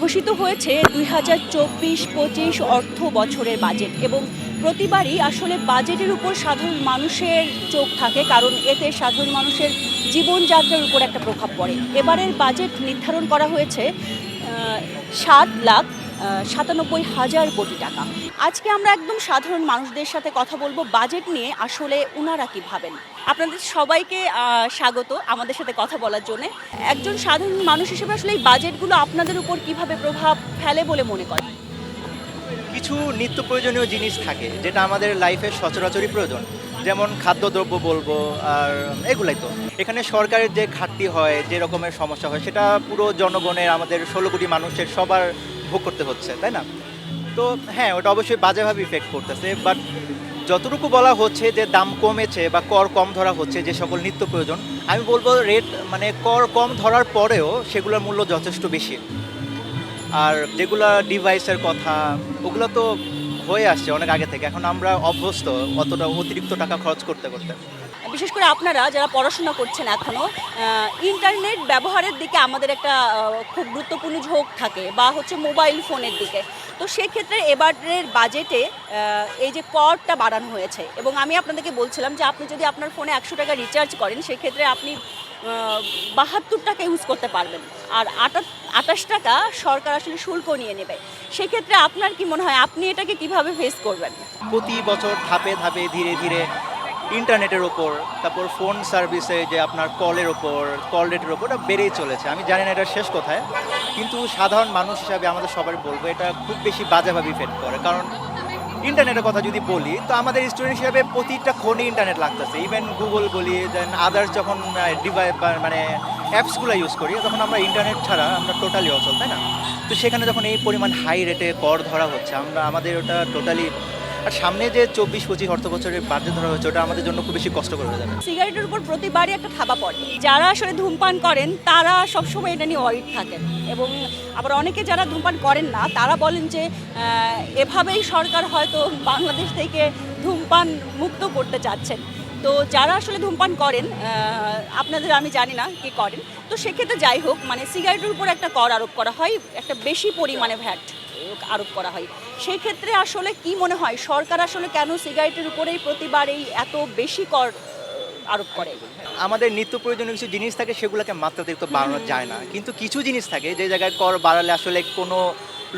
ঘোষিত হয়েছে দুই হাজার চব্বিশ পঁচিশ অর্থ বছরের বাজেট এবং প্রতিবারই আসলে বাজেটের উপর সাধারণ মানুষের চোখ থাকে, কারণ এতে সাধারণ মানুষের জীবনযাত্রার উপর একটা প্রভাব পড়ে। এবারের বাজেট নির্ধারণ করা হয়েছে সাত লাখ সাতানব্বই হাজার কোটি টাকা। আজকে আমরা একদম সাধারণ মানুষদের সাথে কথা বলব, বাজেট নিয়ে, আসলে ওনারা কি ভাবেন? আপনাদের সবাইকে স্বাগত আমাদের সাথে কথা বলার জন্য। একজন সাধারণ মানুষ হিসেবে আসলে এই বাজেটগুলো আপনাদের উপর কীভাবে প্রভাব ফেলে বলে মনে করেন? কিছু নিত্য প্রয়োজনীয় জিনিস থাকে, যেটা আমাদের লাইফে সচরাচরই প্রয়োজন। যেমন খাদ্যদ্রব্য বলব আর এগুলাই তো। এখানে সরকারের যে ঘাটতি হয়, যে রকমের সমস্যা হয়, সেটা পুরো জনগণের, আমাদের ষোলো কোটি মানুষের সবার ভোগ করতে হচ্ছে, তাই না? তো হ্যাঁ ওটা অবশ্যই বাজেভাবে ইফেক্ট করতেছে বাট যতটুকু বলা হচ্ছে যে দাম কমেছে বা কর কম ধরা হচ্ছে যে সকল নিত্য প্রয়োজন, আমি বলব রেট মানে কর কম ধরার পরেও সেগুলোর মূল্য যথেষ্ট বেশি। আর যেগুলা ডিভাইসের কথা, ওগুলো তো হয়ে আসছে অনেক আগে থেকে। এখন আমরা অভ্যস্ত অতটা অতিরিক্ত টাকা খরচ করতে করতে। বিশেষ করে আপনারা যারা পড়াশোনা করছেন এখনও ইন্টারনেট ব্যবহারের দিকে আমাদের একটা খুব গুরুত্বপূর্ণ ঝোঁক থাকে বা হচ্ছে মোবাইল ফোনের দিকে। তো সেক্ষেত্রে এবারের বাজেটে এই যে করটা বাড়ানো হয়েছে এবং আমি আপনাদেরকে বলছিলাম যে আপনি যদি আপনার ফোনে একশো টাকা রিচার্জ করেন, সেক্ষেত্রে আপনি বাহাত্তর টাকা ইউজ করতে পারবেন। আর আটা, আটাশ টাকা সরকার আসলে শুল্ক নিয়ে নেবে। সেক্ষেত্রে আপনার কি মনে হয়, আপনি এটাকে কীভাবে ফেস করবেন? প্রতি বছর ধাপে ধাপে ধীরে ধীরে ইন্টারনেটের ওপর, তারপর ফোন সার্ভিসে যে আপনার কলের ওপর, কল রেটের ওপর ওটা বেড়েই চলেছে। আমি জানি না এটা শেষ কোথায়, কিন্তু সাধারণ মানুষ হিসাবে আমাদের সবার বলব এটা খুব বেশি বাজেভাবে ইফেক্ট করে। কারণ ইন্টারনেটের কথা যদি বলি, তো আমাদের স্টুডেন্ট হিসাবে প্রতিটা ফোনে ইন্টারনেট লাগতেছে। ইভেন গুগল বলি দেন আদার্স যখন ডিভাইস মানে অ্যাপসগুলো ইউজ করি, তখন আমরা ইন্টারনেট ছাড়া আমরা টোটালি অচল, তাই না? তো সেখানে যখন এই পরিমাণ হাই রেটে কর ধরা হচ্ছে, আমরা, আমাদের ওটা টোটালি আর সামনে যে চব্বিশ পঁচিশ অর্থ বছরের বাজেট ধরা হচ্ছে ওটা আমাদের জন্য খুব বেশি কষ্টকর হয়ে যাবে। সিগারেটের উপর প্রতিবারই একটা থাবা পড়ে। যারা আসলে ধূমপান করেন, তারা সবসময় এটা নিয়ে অরিট থাকেন। এবং আবার অনেকে যারা ধূমপান করেন না, তারা বলেন যে এভাবেই সরকার হয়তো বাংলাদেশ থেকে ধূমপান মুক্ত করতে চাচ্ছেন। তো যারা আসলে ধূমপান করেন আপনাদের আমি জানি না কি করেন। তো সেক্ষেত্রে যাই হোক মানে সিগারেটের উপর একটা কর আরোপ করা হয়, একটা বেশি পরিমাণে ভ্যাট আরোপ করা হয়। সেই ক্ষেত্রে আসলে কি মনে হয়? সরকার আসলে কেন সিগারেটের উপরেই প্রতিবার এই এত বেশি কর আরোপ করে? আমাদের নিত্য প্রয়োজনীয় কিছু জিনিস থাকে সেগুলোকে মাত্রাতিরিক্ত বাড়ানো যায় না। কিন্তু কিছু জিনিস থাকে যে জায়গায় কর বাড়ালে আসলে কোনো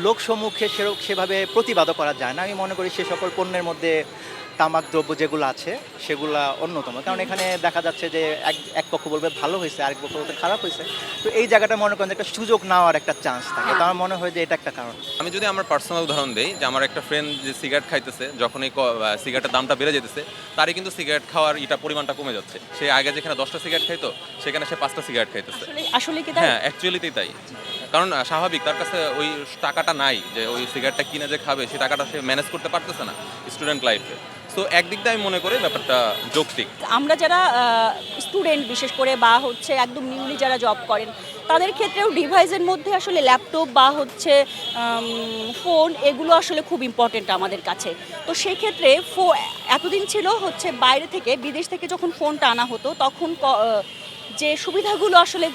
লোক সম্মুখে সেভাবে প্রতিবাদও করা যায় না। আমি মনে করি সে সকল পণ্যের মধ্যে তামাক দ্রব্য যেগুলো আছে সেগুলা অন্যতম। কারণ এখানে দেখা যাচ্ছে যে এক এক পক্ষ বলবে ভালো হয়েছে আরেক পক্ষ বলতে খারাপ হয়েছে। তো এই জায়গাটা মনে করেন যে একটা সুযোগ নেওয়ার একটা চান্স থাকে। তো আমার মনে হয় যে এটা একটা কারণ। আমি যদি আমার পার্সোনাল উদাহরণ দিই যে আমার একটা ফ্রেন্ড যে সিগারেট খাইতেছে যখন এই সিগারেটের দামটা বেড়ে যেতেছে তারই কিন্তু সিগারেট খাওয়ার এটা পরিমাণটা কমে যাচ্ছে। সে আগে যেখানে দশটা সিগারেট খাইতো সেখানে সে পাঁচটা সিগারেট খাইতেছে। আসলে কি তাই? হ্যাঁ অ্যাকচুয়ালিতেই তাই। কারণ স্বাভাবিক তার কাছে ওই টাকাটা নাই যে ওই সিগারেটটা কিনে যে খাবে সে টাকাটা সে ম্যানেজ করতে পারতেছে না স্টুডেন্ট লাইফে সো একদিক দিয়ে আমি মনে করি ব্যাপারটা যৌক্তিক। আমরা যারা স্টুডেন্ট বিশেষ করে বা হচ্ছে একদম নিউলি যারা জব করেন, তাদের ক্ষেত্রেও ডিভাইসের মধ্যে আসলে ল্যাপটপ বা হচ্ছে ফোন এগুলো আসলে খুব ইম্পর্টেন্ট আমাদের কাছে। তো সেক্ষেত্রে ফো, এতদিন ছিল হচ্ছে বাইরে থেকে, বিদেশ থেকে যখন ফোনটা আনা হতো, তখন যে সুবিধাগুলো আসলে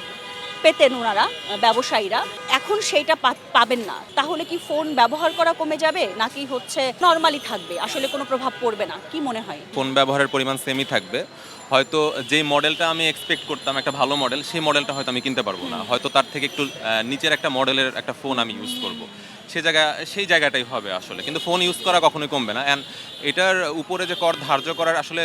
পেতেন ওনারা ব্যবসায়ীরা এখন সেইটা পাবেন না। তাহলে কি ফোন ব্যবহার করা কমে যাবে নাকি হচ্ছে নর্মালি থাকবে? আসলে কোনো প্রভাব পড়বে না। কি মনে হয়? ফোন ব্যবহারের পরিমাণ সেমই থাকবে। হয়তো যেই মডেলটা আমি এক্সপেক্ট করতাম একটা ভালো মডেল সেই মডেলটা হয়তো আমি কিনতে পারব না। হয়তো তার থেকে একটু নিচের একটা মডেলের একটা ফোন আমি ইউজ করব। সেই জায়গা সেই জায়গাটাই হবে আসলে। কিন্তু ফোন ইউজ করা কখনোই কমবে না। অ্যান্ড এটার উপরে যে কর ধার্য করার আসলে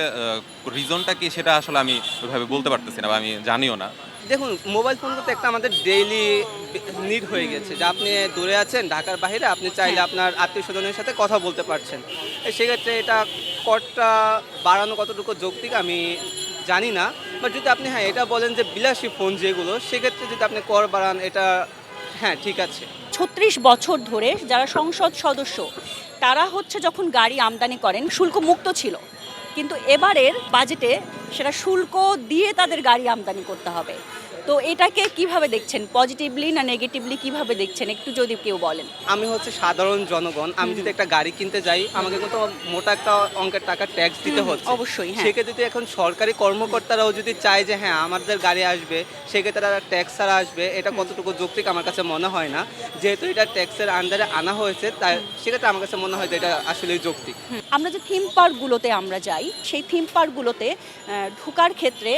রিজনটা কি সেটা আসলে আমি ওইভাবে বলতে পারতেছি না বা আমি জানিও না। দেখুন মোবাইল ফোন তো একটা আমাদের ডেইলি নিড হয়ে গেছে। যে আপনি দূরে আছেন ঢাকার বাইরে আপনি চাইলে আপনার আত্মীয় স্বজনের সাথে কথা বলতে পারছেন। সেক্ষেত্রে এটা করটা বাড়ানো কতটুকু যৌক্তিক আমি জানি না। বাট যদি আপনি হ্যাঁ এটা বলেন যে বিলাসী ফোন যেগুলো সেক্ষেত্রে যদি আপনি কর বাড়ান এটা হ্যাঁ ঠিক আছে। ছত্রিশ বছর ধরে যারা সংসদ সদস্য তারা হচ্ছে যখন গাড়ি আমদানি করেন শুল্ক মুক্ত ছিল। কিন্তু এবারের বাজেটে সেটা শুল্ক দিয়ে তাদের গাড়ি আমদানি করতে হবে। তো এটাকে কীভাবে দেখছেন? পজিটিভলি না নেগেটিভলি কীভাবে দেখছেন? একটু যদি কেউ বলেন। আমি হচ্ছে সাধারণ জনগণ। আমি যদি একটা গাড়ি কিনতে যাই আমাকে কিন্তু মোটা একটা অঙ্কের টাকা ট্যাক্স দিতে হচ্ছে। অবশ্যই, হ্যাঁ। সেক্ষেত্রে যদি এখন সরকারি কর্মকর্তারাও যদি চায় যে হ্যাঁ আমাদের গাড়ি আসবে সেক্ষেত্রে তারা ট্যাক্স ছাড়া আসবে। এটা কতটুকু যৌক্তিক আমার কাছে মনে হয় না। যেহেতু এটা ট্যাক্সের আন্ডারে আনা হয়েছে তাই সেক্ষেত্রে আমার কাছে মনে হয় যে এটা আসলে যৌক্তিক। আমরা যে থিম পার্কগুলোতে আমরা যাই সেই থিম পার্কগুলোতে ঢোকার ক্ষেত্রে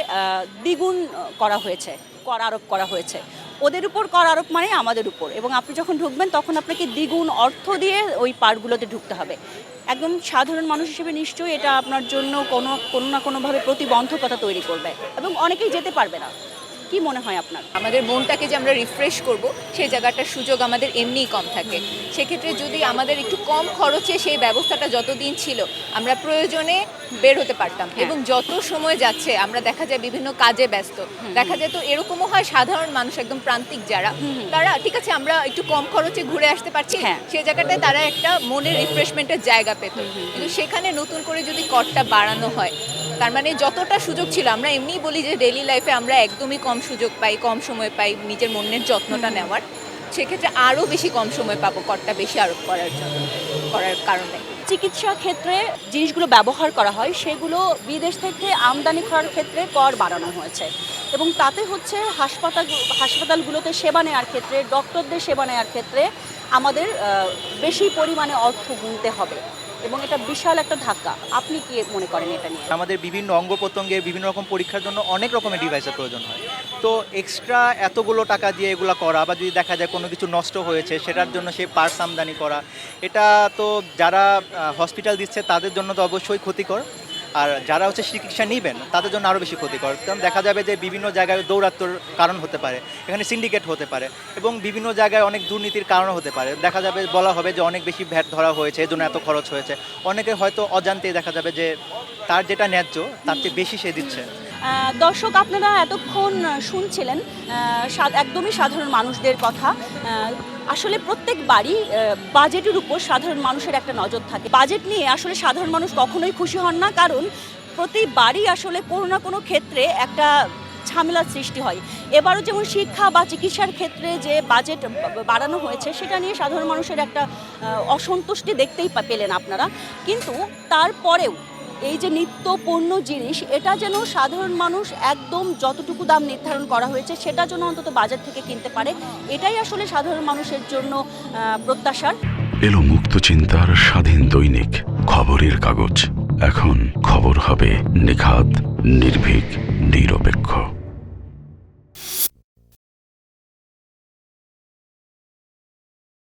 দ্বিগুণ করা হয়েছে। কর আরোপ করা হয়েছে। ওদের উপর কর আরোপ মানে আমাদের উপর। এবং আপনি যখন ঢুকবেন, তখন আপনাকে দ্বিগুণ অর্থ দিয়ে ওই পার্কগুলোতে ঢুকতে হবে। একদম সাধারণ মানুষ হিসেবে নিশ্চয়ই এটা আপনার জন্য কোনো কোনো না কোনোভাবে প্রতিবন্ধকতা তৈরি করবে। এবং অনেকেই যেতে পারবে না। কি মনে হয় আপনার? আমাদের মনটাকে যে আমরা রিফ্রেশ করব সেই জায়গাটার সুযোগ আমাদের এমনিই কম থাকে। সেক্ষেত্রে যদি আমাদের একটু কম খরচে সেই ব্যবস্থাটা যতদিন ছিল আমরা প্রয়োজনে বের হতে পারতাম। এবং যত সময় যাচ্ছে আমরা দেখা যায় বিভিন্ন কাজে ব্যস্ত। দেখা যায় তো এরকমও হয় সাধারণ মানুষ একদম প্রান্তিক যারা তারা ঠিক আছে আমরা একটু কম খরচে ঘুরে আসতে পারছি। হ্যাঁ। সেই জায়গাটায় তারা একটা মনের রিফ্রেশমেন্টের জায়গা পেত। কিন্তু সেখানে নতুন করে যদি করটা বাড়ানো হয় তার মানে যতটা সুযোগ ছিল আমরা এমনিই বলি যে ডেলি লাইফে আমরা একদমই কম সুযোগ পাই কম সময় পাই নিজের মনের যত্নটা নেওয়ার। সেক্ষেত্রে আরও বেশি কম সময় পাবো করটা বেশি আরোপ করার জন্য করার কারণে। চিকিৎসা ক্ষেত্রে জিনিসগুলো ব্যবহার করা হয় সেগুলো বিদেশ থেকে আমদানি করার ক্ষেত্রে কর বাড়ানো হয়েছে। এবং তাতে হচ্ছে হাসপাতাল হাসপাতালগুলোতে সেবা নেওয়ার ক্ষেত্রে ডক্টরদের সেবা নেওয়ার ক্ষেত্রে আমাদের বেশি পরিমাণে অর্থ গুনতে হবে। এবং এটা বিশাল একটা ধাক্কা। আপনি কি মনে করেন এটা নিয়ে? আমাদের বিভিন্ন অঙ্গ প্রত্যঙ্গের বিভিন্ন রকম পরীক্ষার জন্য অনেক রকমের ডিভাইসের প্রয়োজন হয়। তো এক্সট্রা এতগুলো টাকা দিয়ে এগুলো করা বা যদি দেখা যায় কোনো কিছু নষ্ট হয়েছে, সেটার জন্য সেই পার্টস আমদানি করা, এটা তো যারা হসপিটাল দিচ্ছে তাদের জন্য তো অবশ্যই ক্ষতিকর। আর যারা হচ্ছে চিকিৎসা নেবেন, তাদের জন্য আরও বেশি ক্ষতিকর। কারণ দেখা যাবে যে বিভিন্ন জায়গায় দৌরাত্মর কারণ হতে পারে, এখানে সিন্ডিকেট হতে পারে এবং বিভিন্ন জায়গায় অনেক দুর্নীতির কারণ হতে পারে। দেখা যাবে বলা হবে যে অনেক বেশি ভ্যাট ধরা হয়েছে এই জন্য এত খরচ হয়েছে। অনেকে হয়তো অজান্তেই দেখা যাবে যে তার যেটা ন্যায্য, তার চেয়ে বেশি সে দিচ্ছে। দর্শক, আপনারা এতক্ষণ শুনছিলেন একদমই সাধারণ মানুষদের কথা। আসলে প্রত্যেক বাড়ি বাজেটের উপর সাধারণ মানুষের একটা নজর থাকে। বাজেট নিয়ে আসলে সাধারণ মানুষ কখনোই খুশি হন না, কারণ প্রতি বাড়ি আসলে কোনো না কোনো ক্ষেত্রে একটা ঝামেলার সৃষ্টি হয়। এবারও যেমন শিক্ষা বা চিকিৎসার ক্ষেত্রে যে বাজেট বাড়ানো হয়েছে, সেটা নিয়ে সাধারণ মানুষের একটা অসন্তুষ্টি দেখতেই পেলেন আপনারা। কিন্তু তারপরেও এই যে নিত্য পণ্য জিনিস, এটা যেন সাধারণ মানুষ একদম যতটুকু দাম নির্ধারণ করা হয়েছে, সেটা যেন অন্তত বাজার থেকে কিনতে পারে, এটাই আসলে সাধারণ মানুষের জন্য প্রত্যাশার এলো মুক্ত চিন্তার স্বাধীন দৈনিক, খবরের কাগজ। এখন খবর হবে নিখাত, নির্ভীক, নিরপেক্ষ।